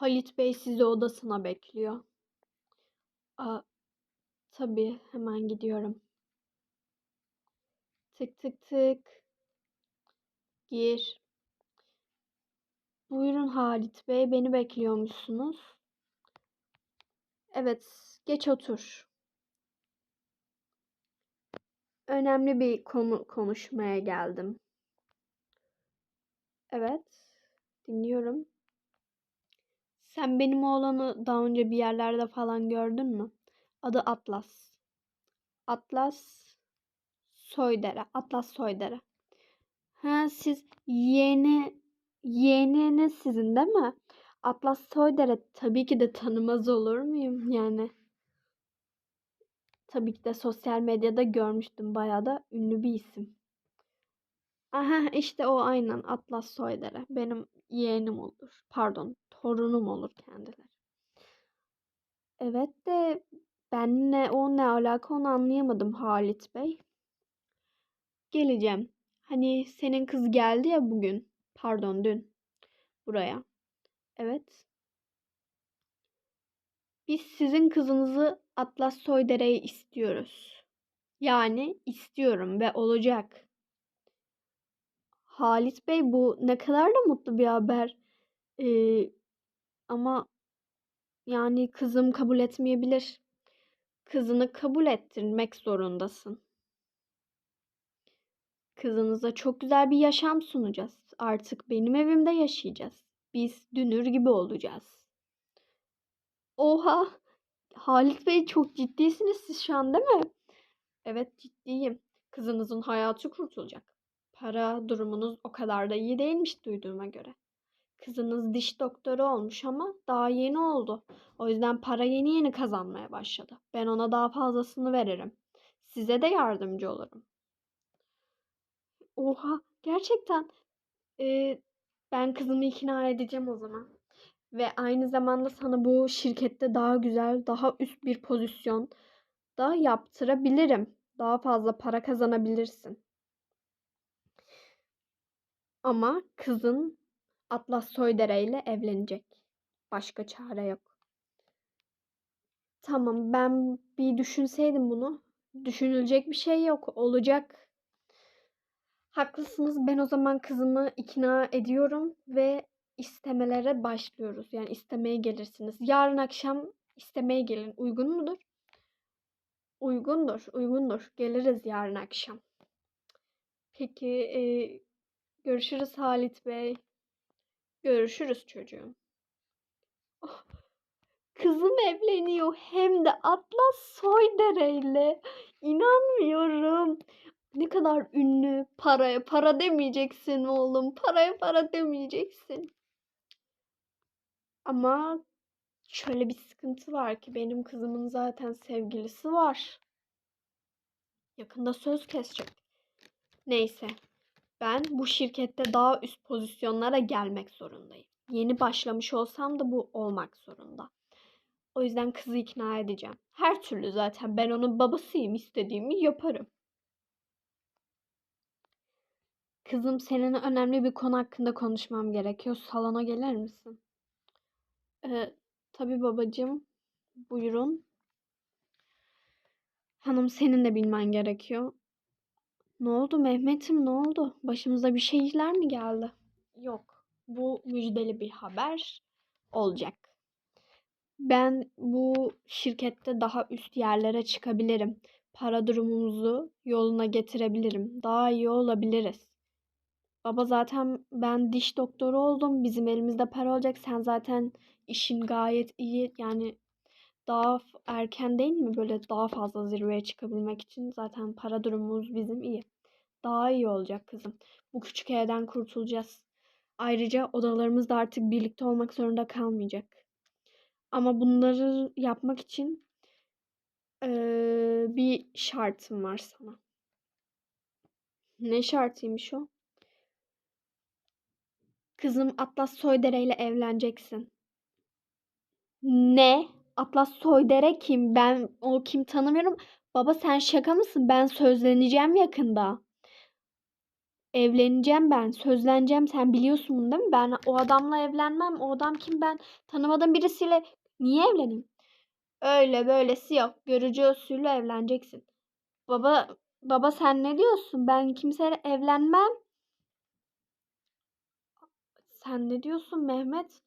Halit Bey sizi odasına bekliyor. Aa, tabii hemen gidiyorum. Tık tık tık. Gir. Buyurun Halit Bey, beni bekliyormuşsunuz. Evet, geç otur. Önemli bir konu konuşmaya geldim. Evet, dinliyorum. Sen benim oğlanı daha önce bir yerlerde falan gördün mü? Adı Atlas. Atlas Soydere. Atlas Soydere. Ha siz yeğeni yeğeniniz sizin değil mi? Atlas Soydere tabii ki de tanımaz olur muyum yani? Tabii ki de sosyal medyada görmüştüm. Bayağı da ünlü bir isim. Aha işte o aynen Atlas Soydere. Benim yeğenim olur. Pardon, torunum olur kendileri. Evet de benle o ne alaka onu anlayamadım Halit Bey. Geleceğim. Hani senin kız geldi ya bugün. Pardon dün. Buraya. Evet. Biz sizin kızınızı Atlas Soydere'ye istiyoruz. Yani istiyorum ve olacak. Halit Bey bu ne kadar da mutlu bir haber. Ee, ama yani kızım kabul etmeyebilir. Kızını kabul ettirmek zorundasın. Kızınıza çok güzel bir yaşam sunacağız. Artık benim evimde yaşayacağız. Biz dünür gibi olacağız. Oha! Halit Bey çok ciddisiniz siz şu an değil mi? Evet ciddiyim. Kızınızın hayatı kurtulacak. Para durumunuz o kadar da iyi değilmiş duyduğuma göre. Kızınız diş doktoru olmuş ama daha yeni oldu. O yüzden para yeni yeni kazanmaya başladı. Ben ona daha fazlasını veririm. Size de yardımcı olurum. Oha, gerçekten. Ee, ben kızımı ikna edeceğim o zaman. Ve aynı zamanda sana bu şirkette daha güzel, daha üst bir pozisyon da yaptırabilirim. Daha fazla para kazanabilirsin. Ama kızın Atlas Soydere ile evlenecek. Başka çare yok. Tamam, ben bir düşünseydim bunu. Düşünülecek bir şey yok. Olacak. Haklısınız. Ben o zaman kızımı ikna ediyorum ve istemelere başlıyoruz. Yani istemeye gelirsiniz. Yarın akşam istemeye gelin. Uygun mudur? Uygundur, uygundur. Geliriz yarın akşam. Peki, e, görüşürüz Halit Bey. Görüşürüz çocuğum. Oh, kızım evleniyor hem de Atlas Soydere ile. İnanmıyorum. Ne kadar ünlü. Paraya para demeyeceksin oğlum. Paraya para demeyeceksin. Ama şöyle bir sıkıntı var ki benim kızımın zaten sevgilisi var. Yakında söz kesecek. Neyse. Ben bu şirkette daha üst pozisyonlara gelmek zorundayım. Yeni başlamış olsam da bu olmak zorunda. O yüzden kızı ikna edeceğim. Her türlü zaten ben onun babasıyım. istediğimi yaparım. Kızım seninle önemli bir konu hakkında konuşmam gerekiyor. Salona gelir misin? Ee, tabii babacığım. Buyurun. Hanım senin de bilmen gerekiyor. Ne oldu Mehmet'im ne oldu? Başımıza bir şeyler mi geldi? Yok. Bu müjdeli bir haber olacak. Ben bu şirkette daha üst yerlere çıkabilirim. Para durumumuzu yoluna getirebilirim. Daha iyi olabiliriz. Baba zaten ben diş doktoru oldum. Bizim elimizde para olacak. Sen zaten işin gayet iyi. Yani daha erken değil mi böyle daha fazla zirveye çıkabilmek için zaten para durumumuz bizim iyi. Daha iyi olacak kızım. Bu küçük evden kurtulacağız. Ayrıca odalarımız da artık birlikte olmak zorunda kalmayacak. Ama bunları yapmak için ee, bir şartım var sana. Ne şartıymış o? Kızım Atlas Soydere ile evleneceksin. Ne? Atlas Soydere kim? Ben o kim tanımıyorum. Baba sen şaka mısın? Ben sözleneceğim yakında. Evleneceğim ben. Sözleneceğim. Sen biliyorsun bunu değil mi? Ben o adamla evlenmem. O adam kim ben? Tanımadığım birisiyle niye evleneyim? Öyle böylesi yok. Görücü usulü evleneceksin. Baba baba sen ne diyorsun? Ben kimseyle evlenmem. Sen ne diyorsun Mehmet?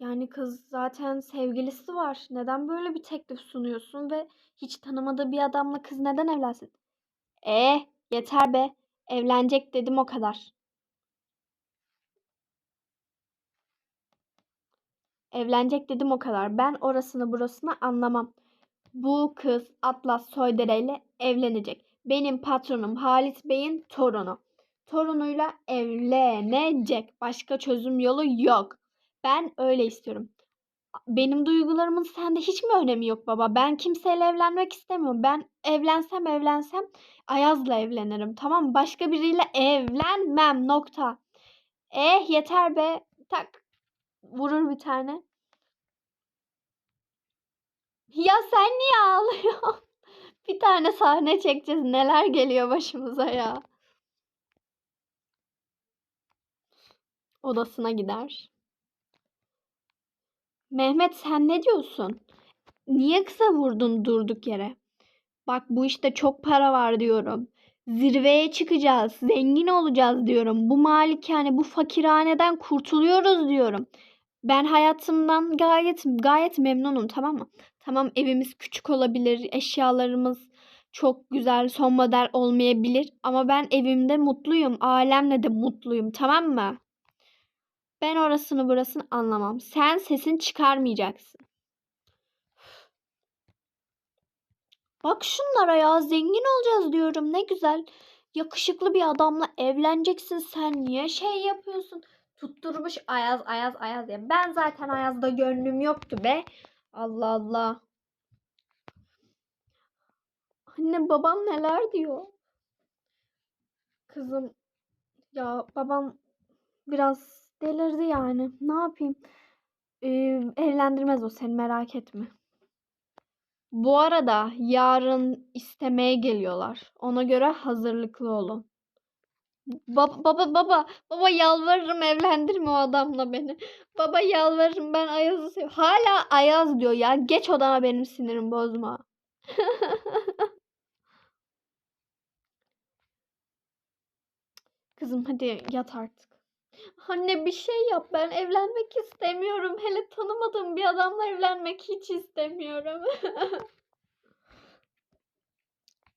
Yani kız zaten sevgilisi var. Neden böyle bir teklif sunuyorsun ve hiç tanımadığı bir adamla kız neden evlensin? Eh, yeter be. Evlenecek dedim o kadar. Evlenecek dedim o kadar. Ben orasını burasını anlamam. Bu kız Atlas Soydere ile evlenecek. Benim patronum Halit Bey'in torunu. Torunuyla evlenecek. Başka çözüm yolu yok. Ben öyle istiyorum. Benim duygularımın sende hiç mi önemi yok baba? Ben kimseyle evlenmek istemiyorum. Ben evlensem evlensem Ayaz'la evlenirim. Tamam mı? Başka biriyle evlenmem. Nokta. Eh yeter be. Tak. Vurur bir tane. Ya sen niye ağlıyorsun? Bir tane sahne çekeceğiz. Neler geliyor başımıza ya. Odasına gider. Mehmet sen ne diyorsun? Niye kısa vurdun durduk yere? Bak bu işte çok para var diyorum. Zirveye çıkacağız, zengin olacağız diyorum. Bu malikane, bu fakirhaneden kurtuluyoruz diyorum. Ben hayatımdan gayet gayet memnunum tamam mı? Tamam evimiz küçük olabilir, eşyalarımız çok güzel, son model olmayabilir ama ben evimde mutluyum, ailemle de mutluyum tamam mı? Ben orasını burasını anlamam. Sen sesin çıkarmayacaksın. Bak şunlara ya zengin olacağız diyorum ne güzel. Yakışıklı bir adamla evleneceksin sen niye şey yapıyorsun? Tutturmuş Ayaz Ayaz Ayaz ya. Ben zaten Ayaz'da gönlüm yoktu be. Allah Allah. Anne babam neler diyor? Kızım ya babam biraz delirdi yani. Ne yapayım? Ee, evlendirmez o seni merak etme. Bu arada yarın istemeye geliyorlar. Ona göre hazırlıklı olun. Baba baba baba baba yalvarırım evlendirme o adamla beni. Baba yalvarırım ben Ayaz'ı seviyorum. Hala Ayaz diyor ya. Geç odama benim sinirimi bozma. Kızım hadi yat artık. Anne bir şey yap. Ben evlenmek istemiyorum. Hele tanımadığım bir adamla evlenmek hiç istemiyorum.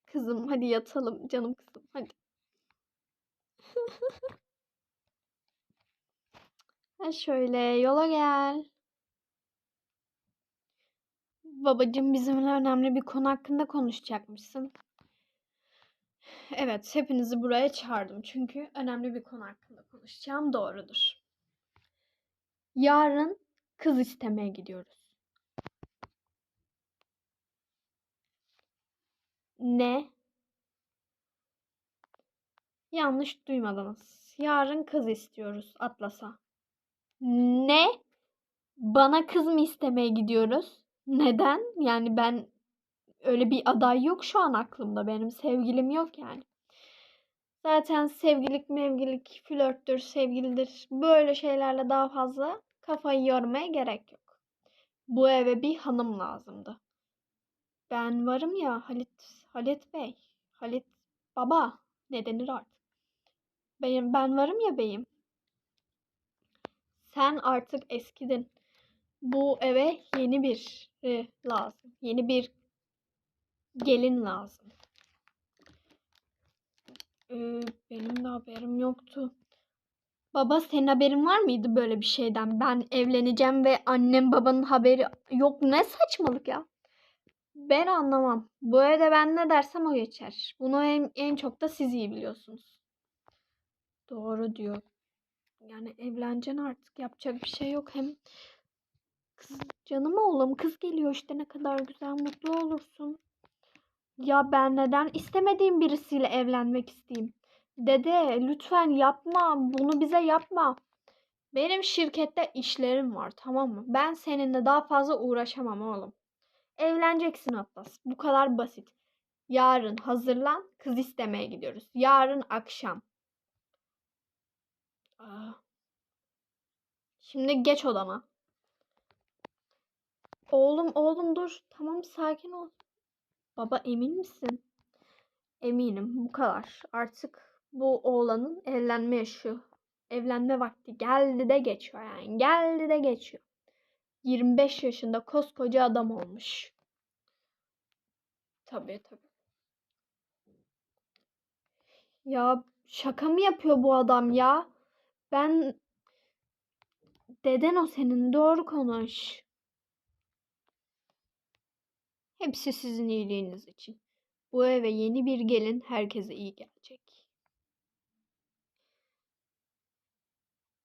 kızım hadi yatalım canım kızım hadi. ha şöyle yola gel. Babacığım bizimle önemli bir konu hakkında konuşacakmışsın. Evet, hepinizi buraya çağırdım çünkü önemli bir konu hakkında konuşacağım doğrudur. Yarın kız istemeye gidiyoruz. Ne? Yanlış duymadınız. Yarın kız istiyoruz Atlas'a. Ne? Bana kız mı istemeye gidiyoruz? Neden? Yani ben öyle bir aday yok şu an aklımda. Benim sevgilim yok yani. Zaten sevgilik, mevgilik, flörttür, sevgilidir. Böyle şeylerle daha fazla kafayı yormaya gerek yok. Bu eve bir hanım lazımdı. Ben varım ya Halit, Halit Bey, Halit Baba ne denir artık. Benim, ben varım ya beyim. Sen artık eskidin. Bu eve yeni bir lazım. Yeni bir gelin lazım. Ee, benim de haberim yoktu. Baba senin haberin var mıydı böyle bir şeyden? Ben evleneceğim ve annem babanın haberi yok. Ne saçmalık ya. Ben anlamam. Bu evde ben ne dersem o geçer. Bunu en, en çok da siz iyi biliyorsunuz. Doğru diyor. Yani evleneceksin artık. Yapacak bir şey yok. Hem kız canım oğlum kız geliyor işte ne kadar güzel mutlu olursun. Ya ben neden istemediğim birisiyle evlenmek isteyeyim? Dede lütfen yapma. Bunu bize yapma. Benim şirkette işlerim var tamam mı? Ben seninle daha fazla uğraşamam oğlum. Evleneceksin Atlas. Bu kadar basit. Yarın hazırlan. Kız istemeye gidiyoruz. Yarın akşam. Aa. Şimdi geç odana. Oğlum oğlum dur. Tamam sakin ol. Baba emin misin? Eminim bu kadar. Artık bu oğlanın evlenme yaşı, evlenme vakti geldi de geçiyor yani. Geldi de geçiyor. 25 yaşında koskoca adam olmuş. Tabii tabii. Ya şaka mı yapıyor bu adam ya? Ben deden o senin doğru konuş. Hepsi sizin iyiliğiniz için. Bu eve yeni bir gelin herkese iyi gelecek.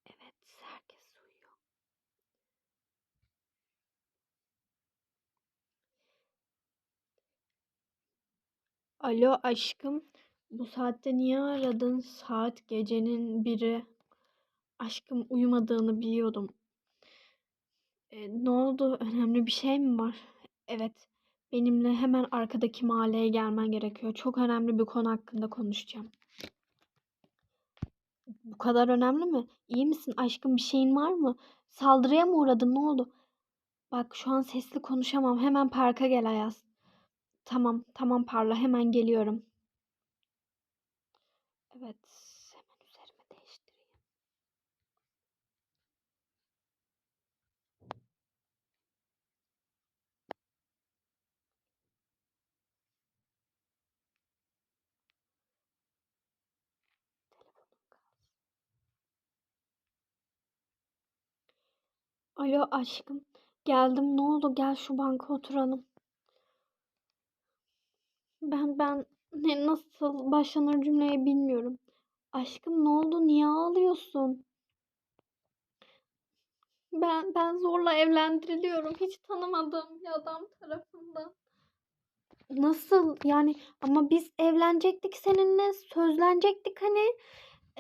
Evet, herkes uyuyor. Alo aşkım, bu saatte niye aradın? Saat gecenin biri. Aşkım uyumadığını biliyordum. E, ne oldu? Önemli bir şey mi var? Evet, benimle hemen arkadaki mahalleye gelmen gerekiyor. Çok önemli bir konu hakkında konuşacağım. Bu kadar önemli mi? İyi misin aşkım? Bir şeyin var mı? Saldırıya mı uğradın? Ne oldu? Bak şu an sesli konuşamam. Hemen parka gel Ayaz. Tamam, tamam Parla. Hemen geliyorum. Evet, Alo aşkım. Geldim. Ne oldu? Gel şu banka oturalım. Ben ben ne nasıl başlanır cümleye bilmiyorum. Aşkım ne oldu? Niye ağlıyorsun? Ben ben zorla evlendiriliyorum. Hiç tanımadığım bir adam tarafından. Nasıl yani ama biz evlenecektik seninle sözlenecektik hani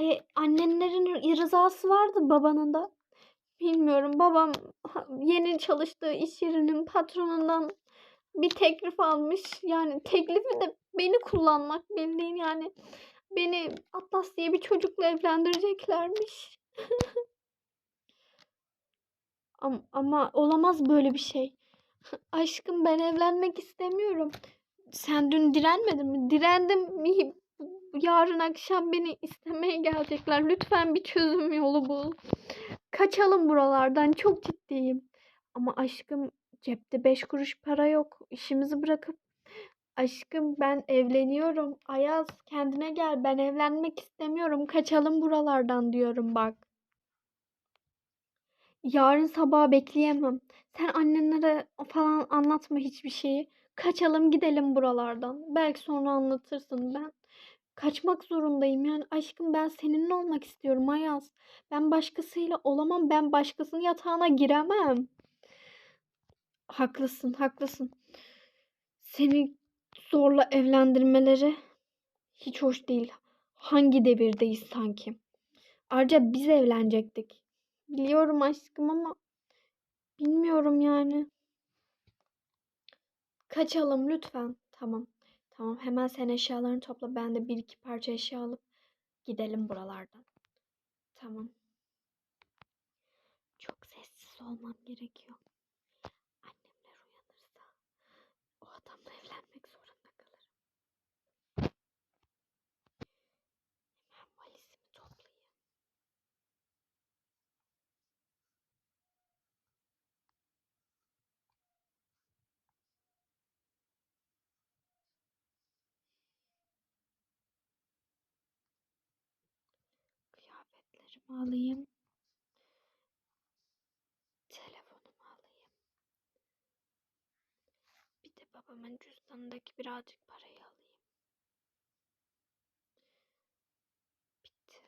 e, annenlerin rızası vardı babanın da. Bilmiyorum babam yeni çalıştığı iş yerinin patronundan bir teklif almış. Yani teklifi de beni kullanmak bildiğin yani beni Atlas diye bir çocukla evlendireceklermiş. Ama, ama olamaz böyle bir şey. Aşkım ben evlenmek istemiyorum. Sen dün direnmedin mi? Direndim. mi? Yarın akşam beni istemeye gelecekler. Lütfen bir çözüm yolu bul. Kaçalım buralardan. Çok ciddiyim. Ama aşkım cepte beş kuruş para yok. İşimizi bırakıp Aşkım ben evleniyorum. Ayaz kendine gel. Ben evlenmek istemiyorum. Kaçalım buralardan diyorum bak. Yarın sabah bekleyemem. Sen annenlere falan anlatma hiçbir şeyi. Kaçalım gidelim buralardan. Belki sonra anlatırsın. Ben kaçmak zorundayım. Yani aşkım ben seninle olmak istiyorum Ayaz. Ben başkasıyla olamam. Ben başkasının yatağına giremem. Haklısın, haklısın. Seni zorla evlendirmeleri hiç hoş değil. Hangi devirdeyiz sanki? Ayrıca biz evlenecektik. Biliyorum aşkım ama bilmiyorum yani. Kaçalım lütfen. Tamam. Tamam hemen sen eşyalarını topla. Ben de bir iki parça eşya alıp gidelim buralardan. Tamam. Çok sessiz olmam gerekiyor. Annemler uyanırsa o adamla evlenmek zorunda kalırım. Hemen valizimi toplayayım. Kıyafetlerimi alayım. Telefonumu alayım. Bir de babamın cüzdanındaki birazcık parayı alayım. Bitti.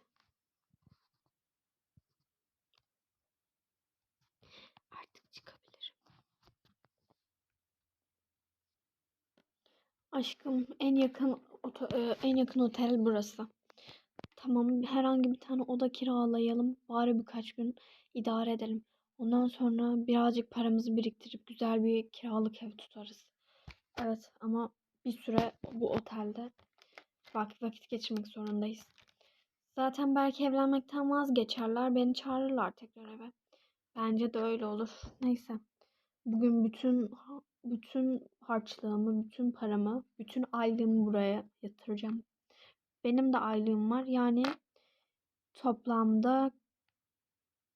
Artık çıkabilirim. Aşkım en yakın e, en yakın otel burası. Tamam herhangi bir tane oda kiralayalım. Bari birkaç gün idare edelim. Ondan sonra birazcık paramızı biriktirip güzel bir kiralık ev tutarız. Evet ama bir süre bu otelde vakit vakit geçirmek zorundayız. Zaten belki evlenmekten vazgeçerler, beni çağırırlar tekrar eve. Bence de öyle olur. Neyse. Bugün bütün bütün harçlığımı, bütün paramı, bütün aylığımı buraya yatıracağım. Benim de aylığım var. Yani toplamda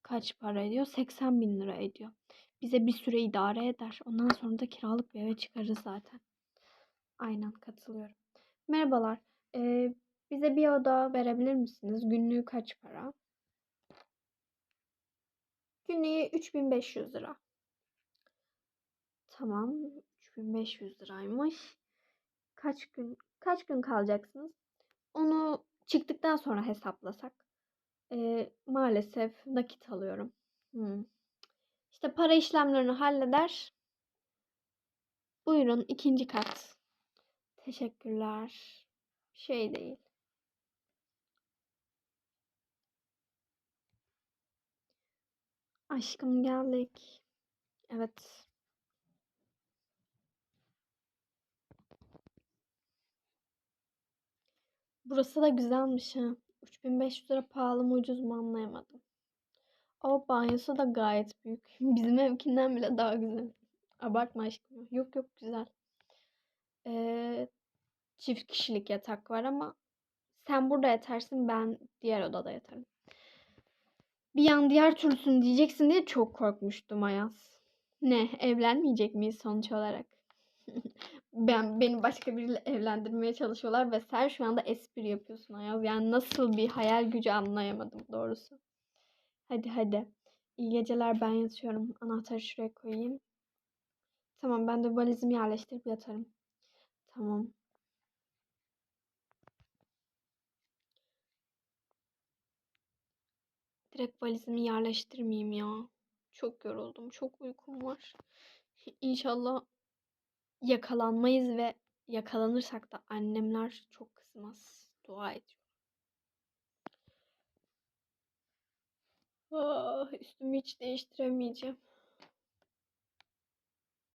kaç para ediyor? 80 bin lira ediyor. Bize bir süre idare eder. Ondan sonra da kiralık bir eve çıkarız zaten. Aynen katılıyorum. Merhabalar. Ee, bize bir oda verebilir misiniz? Günlüğü kaç para? Günlüğü 3500 lira. Tamam. 3500 liraymış. Kaç gün kaç gün kalacaksınız? Onu çıktıktan sonra hesaplasak. Ee, maalesef nakit alıyorum. Hmm. İşte para işlemlerini halleder. Buyurun ikinci kat. Teşekkürler. Şey değil. Aşkım geldik. Evet. Burası da güzelmiş ha. 3500 lira pahalı mı ucuz mu anlayamadım. O banyosu da gayet büyük. Bizim evkinden bile daha güzel. Abartma aşkım. Yok yok güzel. Ee, çift kişilik yatak var ama sen burada yatarsın ben diğer odada yatarım. Bir an diğer türlüsünü diyeceksin diye çok korkmuştum Ayaz. Ne evlenmeyecek miyiz sonuç olarak? Ben beni başka biriyle evlendirmeye çalışıyorlar ve sen şu anda espri yapıyorsun Ayaz. Yani nasıl bir hayal gücü anlayamadım doğrusu. Hadi hadi. İyi geceler ben yatıyorum. Anahtarı şuraya koyayım. Tamam ben de valizimi yerleştirip yatarım. Tamam. Direkt valizimi yerleştirmeyeyim ya. Çok yoruldum. Çok uykum var. İnşallah yakalanmayız ve yakalanırsak da annemler çok kızmaz. Dua ediyorum. Ah, üstümü hiç değiştiremeyeceğim.